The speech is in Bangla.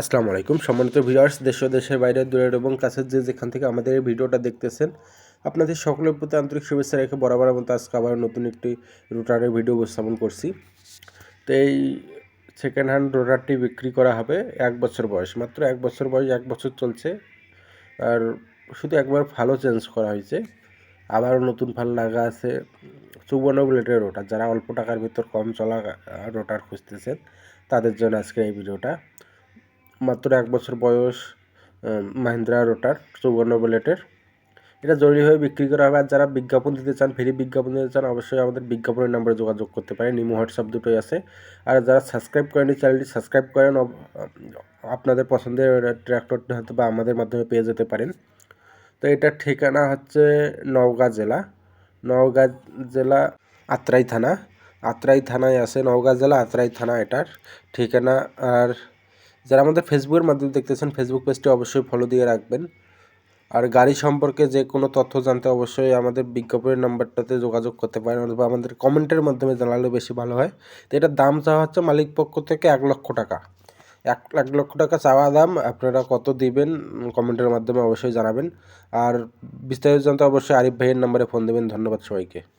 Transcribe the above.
আসসালামু আলাইকুম। সম্মানিত ভিউয়ার্স, দেশ দেশের বাইরে দূরের এবং কাছের যে যেখান থেকে আমাদের এই ভিডিওটা দেখতেছেন, আপনাদের সকলের প্রতি আন্তরিক শুভেচ্ছা রেখে বরাবর মতো আজকে আবার নতুন একটি রোটারের ভিডিও উপস্থাপন করছি। তো এই সেকেন্ড হ্যান্ড রোটারটি বিক্রি করা হবে এক বছর বয়স, মাত্র এক বছর বয়স, এক বছর চলছে। আর শুধু একবার ভালো চেঞ্জ করা হয়েছে। আবারও নতুন ফাল লাগা আছে। চৌবন্ন ব্লেডের রোটার, যারা অল্প টাকার ভিতর কম চলা রোটার খুঁজতেছেন, তাদের জন্য আজকে এই ভিডিওটা। মাত্র এক বছর বয়স মাহিন্দ্রা রোটার চৌবন্ন বুলেটের। এটা জরুরিভাবে বিক্রি করা হবে। আর যারা বিজ্ঞাপন দিতে চান, ফ্রি বিজ্ঞাপন দিতে চান, অবশ্যই আমাদের বিজ্ঞাপনের নাম্বারে যোগাযোগ করতে পারেন। নিমো হোয়াটসঅ্যাপ দুটোই আছে। আর যারা সাবস্ক্রাইব করেন চ্যানেলটি সাবস্ক্রাইব করেন। আপনাদের পছন্দের ট্র্যাক্টরটি হয়তো বা আমাদের মাধ্যমে পেয়ে যেতে পারেন। তো এটার ঠিকানা হচ্ছে নওগাঁ জেলা। নওগাঁ জেলা আত্রাই থানা। আত্রাই থানায় আছে নওগাঁ জেলা, আত্রাই থানা এটার ঠিকানা। আর যারা আমাদের ফেসবুকের মাধ্যমে দেখতেছেন ফেসবুক পেজটি অবশ্যই ফলো দিয়ে রাখবেন। আর গাড়ি সম্পর্কে যে কোনো তথ্য জানতে অবশ্যই আমাদের বিজ্ঞাপনের নাম্বারটাতে যোগাযোগ করতে পারেন অথবা আমাদের কমেন্টের মাধ্যমে জানালে বেশি ভালো হয়। তো এটার দাম চাওয়া হচ্ছে মালিক পক্ষ থেকে এক লক্ষ টাকা। এক এক লক্ষ টাকা চাওয়া দাম, আপনারা কত দিবেন কমেন্টের মাধ্যমে অবশ্যই জানাবেন। আর বিস্তারিত জানতে অবশ্যই আরিফ ভাইয়ের নাম্বারে ফোন দেবেন। ধন্যবাদ সবাইকে।